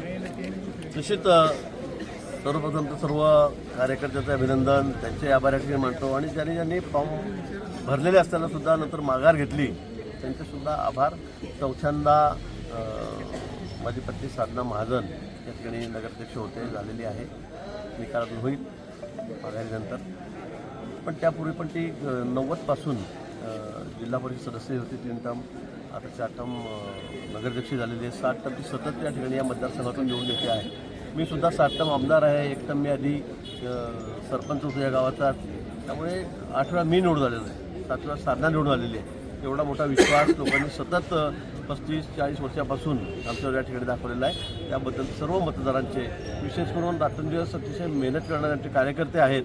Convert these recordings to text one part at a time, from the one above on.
निश्चित सर्वप्रथम तर सर्व कार्यकर्त्याचं अभिनंदन. त्यांचे आभार ठिकाणी मानतो. आणि ज्यांनी ज्यांनी फॉर्म भरलेले असताना सुद्धा नंतर माघार घेतली त्यांचेसुद्धा आभार. चौथ्यांदा माझी पत्नी साधना महाजन या ठिकाणी नगराध्यक्ष होते झालेली आहे. निकालातून होईल माघारीनंतर. पण त्यापूर्वी पण ती नव्वदपासून जिल्हा परिषद सदस्य होती तीन टर्म. आता चार टर्म नगराध्यक्ष झालेले आहे. सात टर्म सतत या ठिकाणी या मतदारसंघातून निवडून येते आहे. मी सुद्धा सात टर्म आमदार आहे. एक टर्म मी आधी सरपंच होतो या गावाचा. त्यामुळे आठ वेळा मी निवडून आलेलो आहे. सात वेळा साधना निवडून आलेली आहे. एवढा मोठा विश्वास लोकांनी सतत पस्तीस चाळीस वर्षापासून आमच्यावर या ठिकाणी दाखवलेला आहे. त्याबद्दल सर्व मतदारांचे विशेष करून रात्रंदिवस अतिशय मेहनत करणारे आमचे कार्यकर्ते आहेत.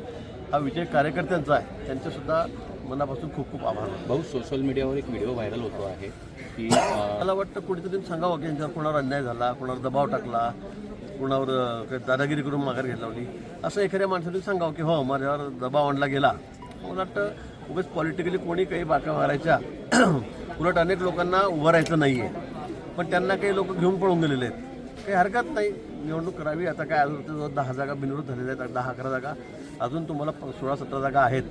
हा विजय कार्यकर्त्यांचा आहे. त्यांचेसुद्धा मनापासून खूप खूप आभार. भाऊ सोशल मीडियावर एक व्हिडिओ व्हायरल होतो आहे की मला वाटतं कुठेतरी सांगावं की यांच्यावर कोणावर अन्याय झाला कोणावर दबाव टाकला कोणावर काही दादागिरी करून माघार घेतला लावली. असं एखाद्या माणसाने सांगावं की हो माझ्यावर दबाव आणला गेला. मला वाटतं उगाच पॉलिटिकली कोणी काही बाका मारायच्या उलट अनेक लोकांना उभं राहायचं नाही आहे पण त्यांना काही लोक घेऊन पळून गेलेले आहेत. काही हरकत नाही. निवडणूक करावी. आता काय अजून दहा जागा बिनविरोध झालेल्या आहेत. दहा अकरा जागा. अजून तुम्हाला सोळा सतरा जागा आहेत.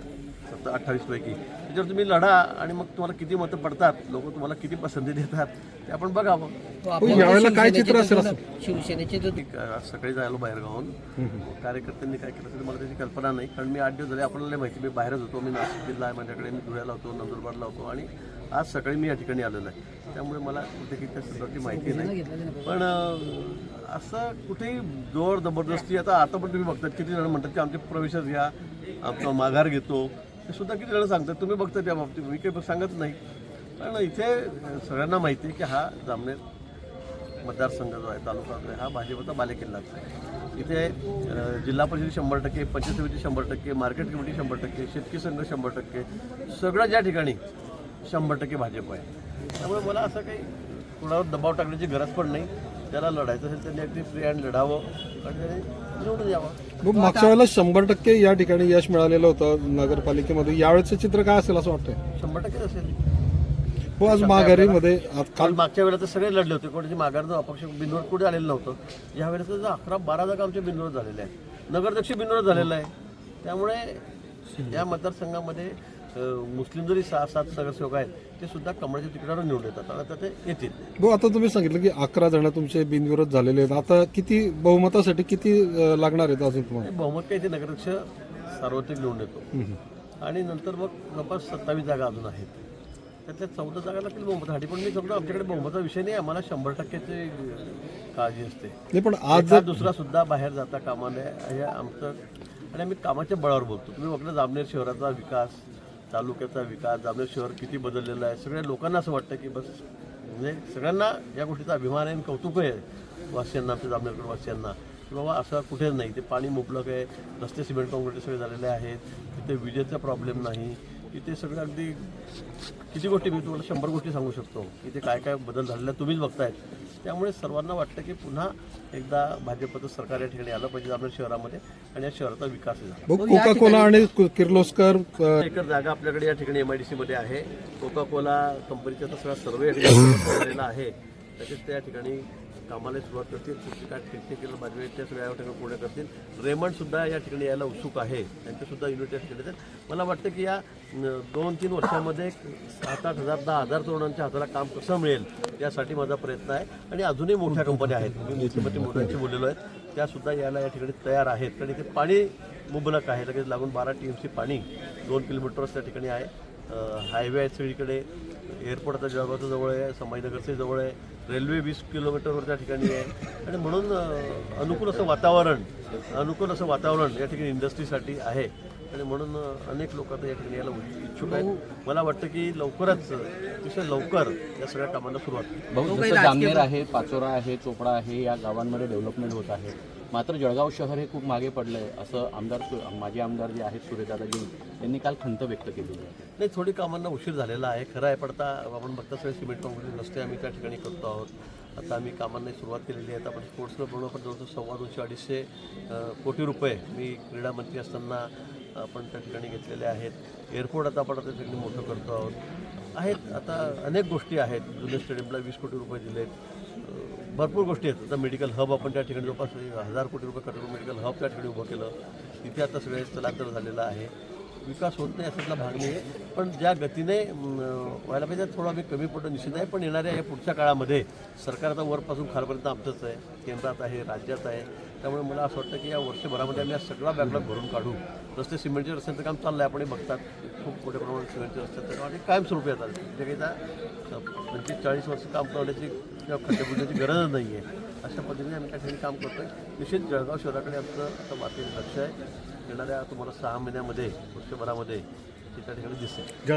सत्तर अठ्ठावीसपैकी त्याच्यावर तुम्ही लढा आणि मग तुम्हाला किती मतं पडतात लोक तुम्हाला किती पसंती देतात ते आपण बघावं. यावेळेला काय चित्र असेल असं? शिवसेनेचे आज सकाळी जायलो बाहेर गावून कार्यकर्त्यांनी काय केलं तरी मला त्याची कल्पना नाही कारण मी आठ दिवस झाले आपल्याला लय माहिती मी बाहेरच होतो मी नाशिक जिल्हा आहे माझ्याकडे मी धुळ्याला होतो नंदुरबारला होतो आणि आज सकाळी मी या ठिकाणी आलेलो आहे. त्यामुळे मला कुठे किती संदर्भाची माहिती नाही. पण असं कुठेही जोर जबरदस्ती आता आता पण तुम्ही बघतात किती जण म्हणतात की आमचे प्रवेशच घ्या आमचा माघार घेतो ते सुद्धा किती जण सांगतात तुम्ही बघता त्या बाबतीत मी काही सांगत नाही. कारण इथे सगळ्यांना माहिती आहे की हा जामनेर मतदारसंघ जो आहे तालुका जो आहे हा भाजपचा बालेकिल्लाच आहे. इथे जिल्हा परिषद शंभर टक्के पंचायत समिती शंभर टक्के मार्केट कमिटी शंभर टक्के शेतकी संघ शंभर टक्के सगळं ज्या ठिकाणी शंभर टक्के भाजप आहे. त्यामुळे मला असं काही कुणावर दबाव टाकण्याची गरज पण नाही. त्याला लढायचं असेल त्यांनी अगदी फ्री अँड लढावं. आणि निवडून यावं मग मागच्या वेळेला शंभर टक्के या ठिकाणी यश मिळालेलं होतं नगरपालिकेमध्ये. यावेळेचं चित्र काय असेल असं वाटतंय? शंभर टक्केच असेल. हो आज माघारीमध्ये आज काल काल मागच्या वेळेला तर सगळे लढले होते. कोणाची माघार अपक्ष बिनविरोध कुठे आलेलं नव्हतं. या वेळेस तर अकरा बारा जागा आमच्या बिनविरोध झालेल्या आहेत. नगराध्यक्ष बिनविरोध झालेला आहे. त्यामुळे या मतदारसंघामध्ये मुस्लिम जरी सहा सात नगरसेवक आहेत ते सुद्धा कमळाच्या तिकिटावर निवडून येतात आणि आता ते येतील. हो आता तुम्ही सांगितलं की अकरा जण तुमचे बिनविरोध झालेले आहेत. आता किती बहुमतासाठी किती लागणार आहेत अजून तुम्हाला? बहुमत काही ते नगराध्यक्ष सार्वत्रिक निवडून येतो आणि नंतर मग जवळपास सत्तावीस जागा अजून आहेत. त्यातल्या चौदा जागा लागतील बहुमतासाठी पण मी समजा आमच्याकडे बहुमताचा विषय नाही आम्हाला शंभर टक्क्याची काळजी असते. नाही पण आज दुसरा सुद्धा बाहेर जाता कामा नये हे आमचं आणि आम्ही कामाच्या बळावर बोलतो. तुम्ही बघलं जामनेर शहराचा विकास तालुक्याचा विकास जामनेर शहर किती बदललेलं आहे सगळ्या लोकांना असं वाटतं की बस म्हणजे सगळ्यांना या गोष्टीचा अभिमान आहे आणि कौतुक आहे वासियांना आमच्या जामनेरकर वासियांना की बाबा असं कुठेच नाही ते पाणी मुबलक आहे रस्ते सिमेंट काँक्रीट सगळे झालेले आहेत तिथे विजेचा प्रॉब्लेम नाही इथे सगळं अगदी किती गोष्टी मी तुम्हाला शंभर गोष्टी सांगू शकतो की ते काय काय बदल झालेला आहे तुम्हीच बघतायत त्यामुळे सर्वांना वाटतं की पुन्हा एकदा भाजपचं सरकार या ठिकाणी आलं पाहिजे आपल्या शहरामध्ये आणि या शहराचा विकास झाला. कोका कोला आणि किर्लोस्कर अं, एकर जागा आपल्याकडे या ठिकाणी एम आय डी सीमध्ये आहे. कोका कोला कंपनीचा तर सगळा सर्वे झालेला आहे. तसेच त्या ठिकाणी कामाला सुरुवात करतील कुठली काय टेक्निकल बाजू आहेत त्या सगळ्या ठिकाणी पूर्ण करतील. रेमंडसुद्धा या ठिकाणी यायला उत्सुक आहे. त्यांचेसुद्धा युनिटेस्ट युनिट या मला वाटतं की या दोन तीन वर्षामध्ये सात आठ हजार दहा हजार तरुणांच्या हाताला काम कसं मिळेल यासाठी माझा प्रयत्न आहे. आणि अजूनही मोठ्या कंपन्या आहेत. मी मुख्यमंत्री मोठ्यांशी बोललेलो आहेत त्यासुद्धा यायला या ठिकाणी तयार आहेत. कारण इथे पाणी मुबलक आहे. लगेच लागून बारा टी एम सी पाणी दोन किलोमीटरच त्या ठिकाणी आहे. हायवे आहेत सगळीकडे. एअरपोर्ट आता जळगावचं जवळ आहे संभाजीनगरचे जवळ आहे. रेल्वे वीस किलोमीटरवर त्या ठिकाणी आहे. आणि म्हणून अनुकूल असं वातावरण अनुकूल असं वातावरण या ठिकाणी इंडस्ट्रीसाठी आहे. आणि म्हणून अनेक लोक आता या ठिकाणी यायला इच्छुक आहेत. मला वाटतं की लवकरच अतिशय लवकर या सगळ्या कामांना सुरुवात. भाऊ जामनेर आहे पाचोरा आहे चोपडा आहे या गावांमध्ये डेव्हलपमेंट होत आहे. मात्र जळगाव शहर हे खूप मागे पडलं आहे असं आमदार माजी आमदार जे आहेत सुरेशदादाजी यांनी काल खंत व्यक्त केलेली आहे नाही थोडी कामांना उशीर झालेला आहे. खरं आहे पडता आपण बघता सगळे सिमेंट काँक्रीट रस्ते आम्ही त्या ठिकाणी करतो आहोत. आता आम्ही कामांना सुरुवात केलेली आहे. आता आपण स्पोर्ट्सला पूर्ण पण जवळजवळ सव्वा दोनशे अडीचशे कोटी रुपये मी क्रीडा मंत्री असताना आपण त्या ठिकाणी घेतलेले आहेत. एअरपोर्ट आता आपण त्या ठिकाणी मोठं करतो आहोत. आहेत आता अनेक गोष्टी आहेत. जुन्या स्टेडियमला वीस कोटी रुपये दिलेत. भरपूर गोष्टी आहेत. आता मेडिकल हब आपण त्या ठिकाणी जवळपास हजार कोटी रुपये खर्च करून मेडिकल हब त्या ठिकाणी उभं केलं. तिथे आता सगळे स्थलांतर झालेलं आहे. विकास होत नाही असातला भाग नाही आहे. पण ज्या गतीने व्हायला पाहिजे थोडा आम्ही कमी पडतो निश्चित आहे. पण येणाऱ्या या पुढच्या काळामध्ये सरकार आता वरपासून खालपर्यंत आमचंच आहे. केंद्रात आहे राज्यात आहे. त्यामुळे मला असं वाटतं की या वर्षभरामध्ये आम्ही हा सगळा बॅकलॉग भरून काढू. रस्ते सिमेंटचे रस्त्यांचं काम चाललं आहे आपण बघतात. खूप मोठ्या प्रमाणात सिमेंटचे रस्त्यांचं काम आणि कायमस्वरूपी येतात जे काही त्या पंचवीस चाळीस वर्ष काम करण्याची किंवा खड्डे गरज गरजच नाही आहे अशा पद्धतीने आम्ही त्या ठिकाणी काम करतोय. निश्चित जळगाव शहराकडे आमचं आता बातमी लक्ष आहे. येणाऱ्या तुम्हाला सहा महिन्यामध्ये वर्षभरामध्ये त्या ठिकाणी दिसेल.